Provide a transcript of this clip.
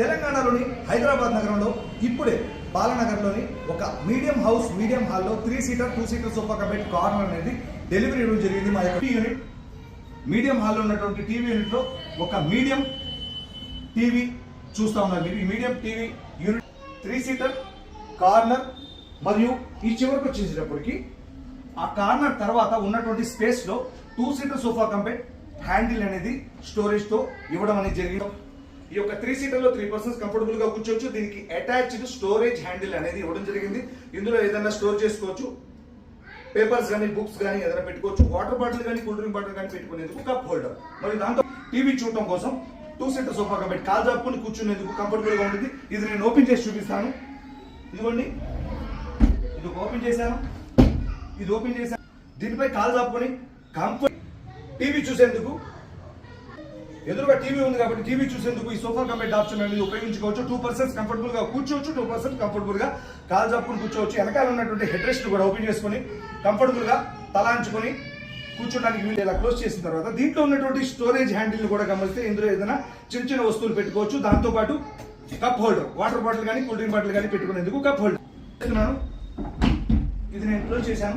తెలంగాణలోని హైదరాబాద్ నగరంలో ఇప్పుడే బాలనగర్లోని ఒక మీడియం హౌస్ మీడియం హాల్లో three seater two seater sofa cum bed corner అనేది డెలివరీ ఇవ్వడం జరిగింది. మా యొక్క యూనిట్ మీడియం హాల్లో ఉన్నటువంటి టీవీ యూనిట్లో ఒక మీడియం టీవీ చూస్తా ఉన్నారు మీరు ఈ medium TV unit three seater corner మరియు ఈ చివరికి వచ్చేసేటప్పటికి ఆ కార్నర్ తర్వాత ఉన్నటువంటి స్పేస్లో two seater sofa cum bed handle అనేది స్టోరేజ్తో ఇవ్వడం అనేది జరిగింది. ఈ యొక్క త్రీ సీటర్లో త్రీ పర్సన్స్ కంఫర్టబుల్గా కూర్చోవచ్చు. దీనికి అటాచ్డ్ స్టోరేజ్ హ్యాండిల్ అనేది ఇవ్వడం జరిగింది. ఇందులో ఏదైనా స్టోర్ చేసుకోవచ్చు. పేపర్స్ కానీ బుక్స్ కానీ ఏదైనా పెట్టుకోవచ్చు. వాటర్ బాటిల్ కానీ కూల్ డ్రింక్ బాటిల్ కానీ పెట్టుకునేందుకు కప్ హోల్డర్ మరి దాంతో టీవీ చూడటం కోసం టూ సీటర్ సోఫా కాబట్టి కాలు జాపుకుని కూర్చునేందుకు కంఫర్టబుల్గా ఉంటుంది. ఇది నేను ఓపెన్ చేసి చూపిస్తాను. ఇదిగోండి. ఇది ఓపెన్ చేశాను. ఇది ఓపెన్ చేశాను. దీనిపై కాలు జాపుకొని కంఫర్ట్ టీవీ చూసేందుకు ఎదురుగా టీవీ ఉంది కాబట్టి టీవీ చూసేందుకు ఈ సోఫా కంపెనీ ఆప్షన్ అనేది ఉపయోగించుకోవచ్చు. టూ పర్సెంట్ కంఫర్టబుల్గా కూర్చోవచ్చు. టూ పర్సెంట్ కంఫర్టబుల్గా కాల్ జాపుకుని కూర్చోవచ్చు. వెనకాల ఉన్నటువంటి హెడ్ రెస్ట్ కూడా ఓపెన్ చేసుకొని కంఫర్టబుల్గా తలాంచుకొని కూర్చోడానికి వీలు ఇలా క్లోజ్ చేసిన తర్వాత దీంట్లో ఉన్నటువంటి స్టోరేజ్ హ్యాండిల్ కూడా గమనిస్తే ఇందులో ఏదైనా చిన్న చిన్న వస్తువులు పెట్టుకోవచ్చు. దాంతో పాటు కప్ హోల్డర్ వాటర్ బాటిల్ కానీ కూల్ డ్రింక్ బాటిల్ కానీ పెట్టుకునేందుకు కప్ హోల్డర్ ఇది నేను క్లోజ్ చేశాను.